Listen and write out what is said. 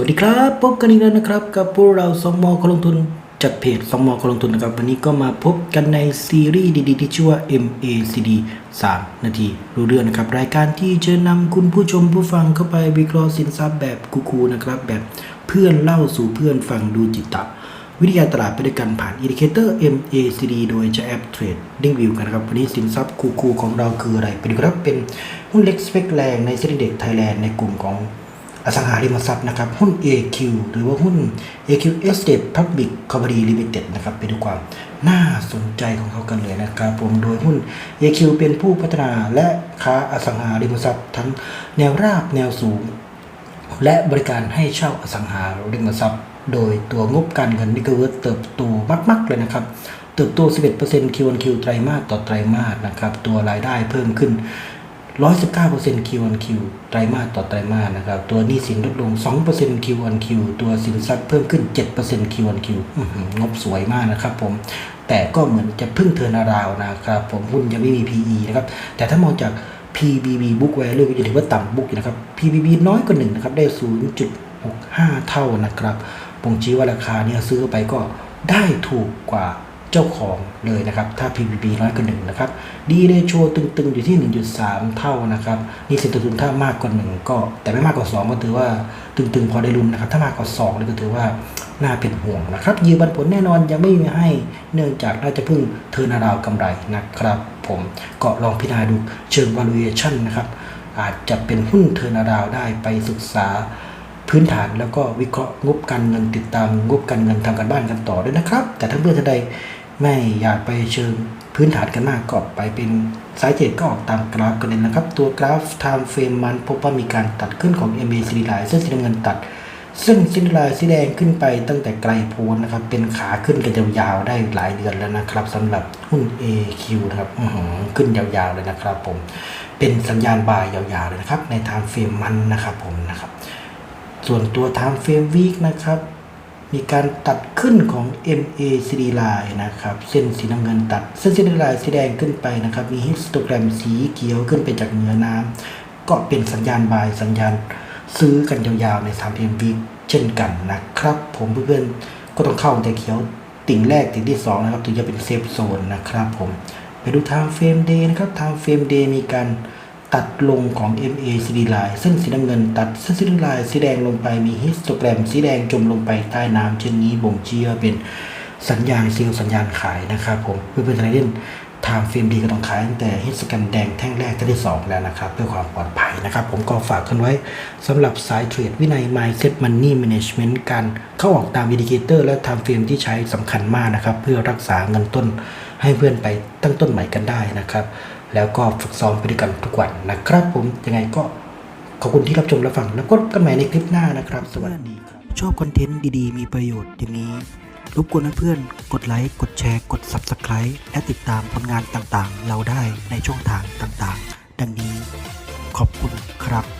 วัสดีครับพบกันอีกแล้วนะครับ กับพวกเราสมอคนลงทุนจากเพจสมอคนลงทุนนะครับ วันนี้ก็มาพบกันในซีรีส์ดีๆที่ชื่อว่า MACD 3 นาที รู้เรื่องนะครับ รายการที่จะนำคุณผู้ชมผู้ฟังเข้าไปวิเคราะห์สินทรัพย์แบบคูลๆนะครับ แบบเพื่อนเล่าสู่เพื่อนฟังดูจิตตะวิทยาตลาดไปด้วยกันผ่านอินดิเคเตอร์ MACD โดยจะแอปเทรดดิ้งวิวกันนะครับ วันนี้สินทรัพย์คูลๆของเราคืออะไรไปดูครับเป็นหุ้นเล็กสเปกแรงในเซ็นเด็กไทยแลนด์ในกลุ่มของ อสังหาริมทรัพย์นะครับ หุ้น AQ หรือว่าหุ้น AQ Estate Public Company Limited นะครับไปดูความน่าสนใจของเขากันเลยนะครับผมโดยหุ้น AQ เป็นผู้พัฒนาและค้าอสังหาริมทรัพย์ทั้งแนวราบแนวสูง และบริการให้เช่าอสังหาริมทรัพย์ โดยตัวงบการเงินนี่ก็เติบโตมากๆเลยนะครับเติบโต 11% Q1Q ไตรมาสต่อไตรมาสนะครับตัวรายได้เพิ่มขึ้น 119% Q1Q ไตรมาสต่อไตรมาสนะครับ ตัวหนี้สินลดลง 2% Q1Q ตัวสินทรัพย์เพิ่มขึ้น 7% Q1Q อื้อหืองบสวยมากนะครับผม แต่ก็เหมือนจะพึ่งเทิร์นาราวนะครับผมหุ้นยังไม่มี PE นะครับ แต่ถ้ามองจาก PBB book value ก็จะถือว่าต่ำ book นะครับ PBB น้อยกว่า1นะครับ ได้ 0.65 เท่านะครับบ่งชี้ว่าราคาเนี่ยซื้อไปก็ได้ถูกกว่า เจ้าของเลยนะครับ ถ้า PBB น้อยกว่า1นะครับ ดีเรโชตึงๆ อยู่ที่ 1.3 เท่านะครับนี่สินต้นทุนถ้ามากกว่า 1 ก็ แต่ไม่มากกว่า 2 ก็ถือว่าตึงๆ พอได้ลุ้นนะครับ ถ้ามากกว่า2เลยก็ถือว่าน่าเป็นห่วงนะครับยืมบันผลแน่นอนยังไม่มีให้เนื่องจากน่าจะเพิ่งเทิร์นาราวกำไรนะครับผมก็ลองพิจารณาดูเชิง valuation นะครับ อาจจะเป็นหุ้นเทิร์นาราวได้ไปศึกษาพื้นฐานแล้วก็วิเคราะห์งบการเงินติดตามงบการเงินทำการบ้านกันต่อด้วยนะครับ แต่ถ้าเพื่อนท่านใด ไม่อยากไปเชิงพื้นฐานกันมากก็ไปเป็นสายเทรดก็ออกตามกราฟกันเลยนะครับ ตัวกราฟ time frame มันพบว่ามีการตัดขึ้นของ MACD line เส้นสีน้ำเงินตัด ซึ่งสินลายสีแดงขึ้นไปตั้งแต่ไกลโพ้นนะครับ เป็นขาขึ้นกันยาวๆได้หลายเดือนแล้วนะครับสำหรับหุ้น AQ นะครับขึ้นยาวๆเลยนะครับผมเป็นสัญญาณบายยาวๆเลยนะครับใน time frame มันนะครับผมนะครับส่วนตัว time frame week นะครับ มีการตัดขึ้นของ MACD line นะครับ เส้นสีน้ำเงินตัด เส้นสีน้ำเงินสีแดงขึ้นไปนะครับ มีฮิสโตแกรมสีเขียวขึ้นไปจากเหนือน้ำก็เป็นสัญญาณบายสัญญาณซื้อกันยาวๆ ใน time frame week เช่นกันนะครับ ผมเพื่อนๆก็ต้องเข้าแต่เขียวติ่งแรกติ่งที่สองนะครับ ถึงจะเป็นเซฟโซนนะครับผม ไปดู time frame day นะครับ time frame day มีการ ตัดลงของ MACD line เส้นสีน้ำเงินตัดเส้นสีน้ำเงินสีแดงลงไปมีฮิสโตแกรมสีแดงจมลงไปใต้น้ำเช่นนี้บ่งชี้ว่าเป็นสัญญาณซีลสัญญาณขายนะครับผมเพื่อนๆท่านใดเล่น time frame ดีก็ต้องขายตั้งแต่ฮิสแกรมแดงแท่งแรกแท่งที่สองแล้วนะครับ เพื่อความปลอดภัยนะครับ ผมก็ฝากกันไว้สำหรับสายเทรดวินัย mindset money management การเข้าออกตามอินดิเคเตอร์และ time frame ที่ใช้สำคัญมากนะครับ เพื่อรักษาเงินต้น ให้เพื่อนไปตั้งต้นใหม่กันได้นะครับ แล้วก็ฝึกซ้อมไปด้วยกันทุกวันนะครับ ผมยังไงก็ขอบคุณที่รับชมรับฟังแล้วก็พบกันใหม่ในคลิปหน้านะครับ สวัสดีครับชอบคอนเทนต์ดีๆ มีประโยชน์อย่างนี้รบกวนเพื่อนๆกดไลค์ กดแชร์ กด Subscribe และติดตามผลงานต่างๆ เราได้ในช่องทางต่างๆ ดังนี้ขอบคุณครับ